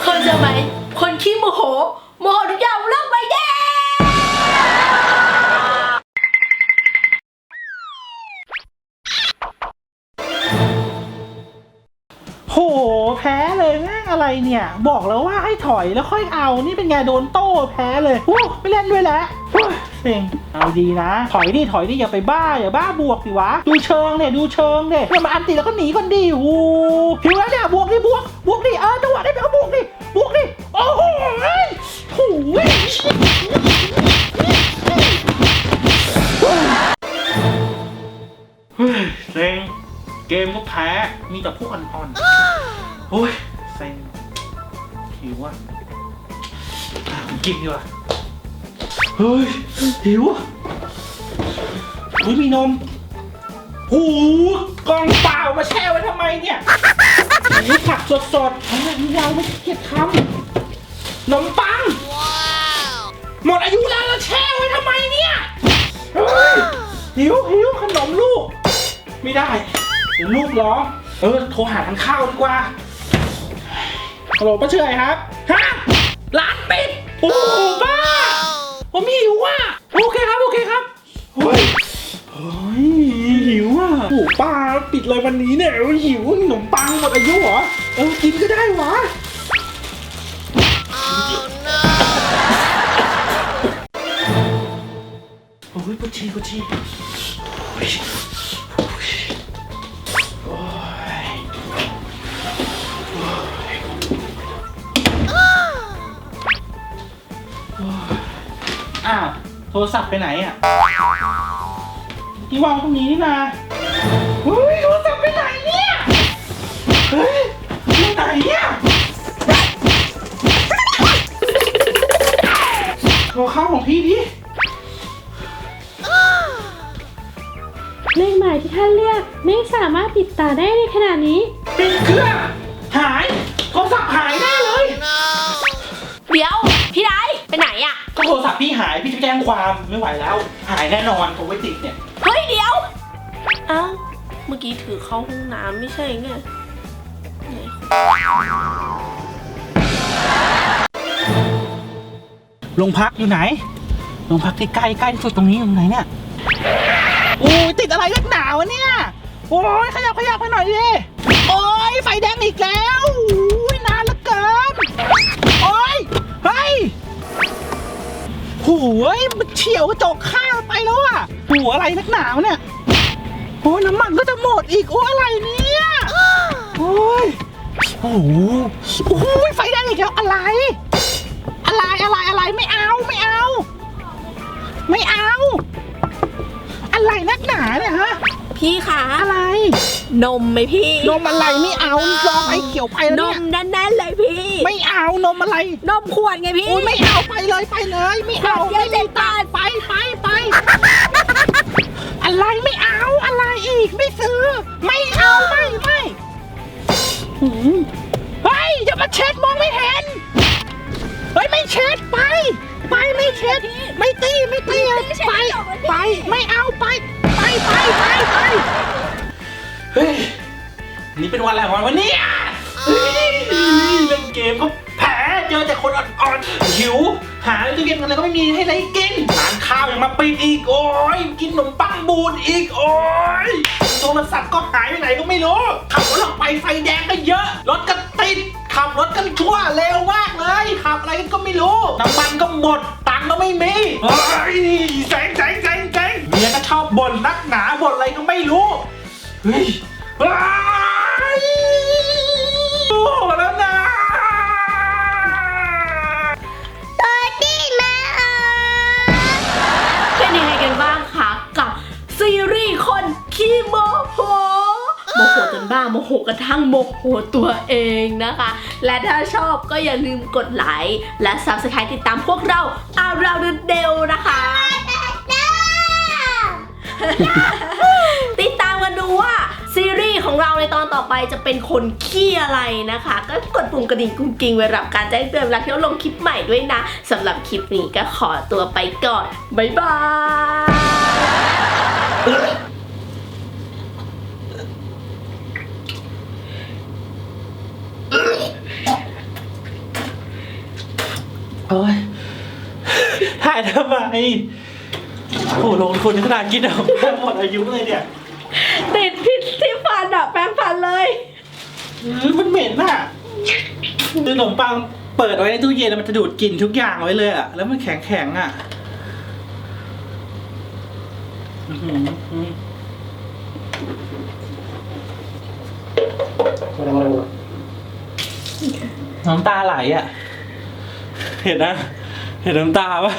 เคยเจอไหม คนขี้โมโห โมโหทุกอย่างเลิกไปแดงโหแพ้เลยแม่งอะไรเนี่ย บอกแล้วว่าให้ถอยแล้วค่อยเอา นี่เป็นไงโดนโต้แพ้เลยโอ้ไม่เล่นด้วยแล้วโอ้ยเซ็ง เอาดีนะ ถอยดิถอยดิอย่าไปบ้าอย่าบ้าบวกดิวะ ดูเชิงเนี่ยดูเชิงเนี่ยเนี่ยมาอันติแล้วก็หนีก่อนดิโอ้โหหิวแล้วเนี่ยบวกดิบวกบวกดิเออจังหวะได้ไปก็บวกดิบวกดิโอ้โหเฮ้ยโอ้ยเฮ้ยเซ็งเกมก็แพ้มีแต่พวกอ่อนๆโอ้ยเซ็งหิวอะอะผมกินดีกว่า เฮ้ย หิวเฮ้ยมีนมหูกล่องเปล่ามาแช่ไว้ทำไมเนี่ยโอ้ยผักสดๆทำไมมีเราไม่เก็บทำนมปัง หมดอายุแล้วแล้วแช่ไว้ทำไมเนี่ยเฮ้ยหิวหิวขนมลูก ไม่ได้เดี๋ยวลูกร้องเออโทรหาทางข้าวดีกว่าฮัลโหลป้าเชื่อยครับฮะร้านปิด ผมหิวอะโอเคครับโอเคครับเฮ้ยเฮ้ยหิวอะโอ้โหป้าปิดเลยวันนี้เนี่ยหิวขนมปังหมดอายุเหรอเออกินก็ได้วะ โอ้ยปวดฉี่ปวดฉี่ โทรศัพท์ไปไหนอะที่วางตรงนี้นี่นาเฮ้ยโทรศัพท์ไปไหนเนี่ยเฮ้ยไปไหนเนี่ยโทรเข้าของพี่ดิเลขหมายที่ท่านเรียกไม่สามารถติดต่อได้ในขณะนี้ ปิดเครื่องหายโทรศัพท์หายแน่เลย เดี๋ยว พี่ไดไปไหนอะก็โทรศัพท์พี่หายพี่จะ แจ้งความไม่ไหวแล้ว หายแน่นอนโทรไว้ติดเนี่ย เฮ้ยเดี๋ยวอ้าวเมื่อกี้ถือเข้าห้องน้ำไม่ใช่ไงไหนโรงพักอยู่ไหน โรงพักที่ใกล้ใกล้ที่สุดตรงนี้อยู่ไหนเนี่ย โอ้ยติดอะไรนักหนาวะเนี่ย โอ้ยขยับขยับไปหน่อยดิ โอ้ยไฟแดงอีกแล้ว โอ้ยมันเฉียวกระจกข้างไปแล้วอะหัวอะไรนักหนาวะเนี่ยโอ้ยน้ำมันก็จะหมดอีกโอ้อะไรเนี่ยโอ้ยโอ้โหโอ้ยไฟแดงอีกแล้วอะไร อะไรอะไรอะไรไม่เอาไม่เอา ไม่เอา อะไรนักหนาเนี่ยฮะ พี่คะอะไร นมไหมพี่นมอะไรไม่เอาลองไอ้เขียวไปแล้วนเนี่มยแน่นๆเลยพี่ ไม่เอานมอะไรนมขวดไงพี่โอ้ยไม่เอาไปเลยไปเลยไม่เอาขวดเดียวไม่มีตังค์ไปไปไป อะไรไม่เอาอะไรอีกไม่ซื้อ ไม่เอาไม่ไม่หืมเฮ้ยอย่ามาเช็ดมองไม่เห็นเฮ้ยไม่เช็ดไป ไปไม่เช็ดไม่ตีไม่ตีไปไปไม่เอาไปไปไปไปไป เฮ้ย นี่เป็นวันอะไรของวันนี้เฮ้ยเล่นเกมก็แพ้เจอแต่คนอ่อนๆหิว หาตู้เย็นอะไรก็ไม่มีให้อะไรกินร้านข้าวยังมาปิดอีกโอ้ยกินขนมปังบูดอีกโอ้ยโทรศัพท์ก็หายไปไหนก็ไม่รู้ขับรถออกไปไฟแดงก็เยอะรถก็ติดขับรถกันชั่วเร็วมากเลยขับอะไรกันก็ไม่รู้น้ำมันก็หมดตังค์ก็ไม่มีเฮ้ยแสงแสงแสงแสงเมียก็ชอบบ่นนักหนาบ่นอะไรก็ไม่รู้เฮ้ย โหจนบ้าโมโหกระทั่งโมโหตัวเองนะคะ และถ้าชอบก็อย่าลืมกดไลค์และ Subscribe ติดตามพวกเราอาราดเดลนะคะติดตามกันดูว่าซีรีส์ของเราในตอนต่อไปจะเป็นคนขี้อะไรนะคะ ก็กดปุ่มกระดิ่งกุ้งกิ้งไว้รับการแจ้งเตือนเวลาที่เราลงคลิปใหม่ด้วยนะสำหรับคลิปนี้ก็ขอตัวไปก่อน บ๊ายบาย โอ้ยถ่ายทำไมโอ้โหลงทุนขนาดกินของแม่หมดอายุเลยเนี่ยติดพิษที่ฟันอะแปรงฟันเลยเออมันเหม็นอะคือขนมปังเปิดไว้ในตู้เย็นแล้วมันจะดูดกลิ่นทุกอย่างไว้เลยอะ แล้วมันแข็งแข็งๆอะอื้อหือน้ำตาไหลอะ เห็นนะ เห็นน้ำตาปะ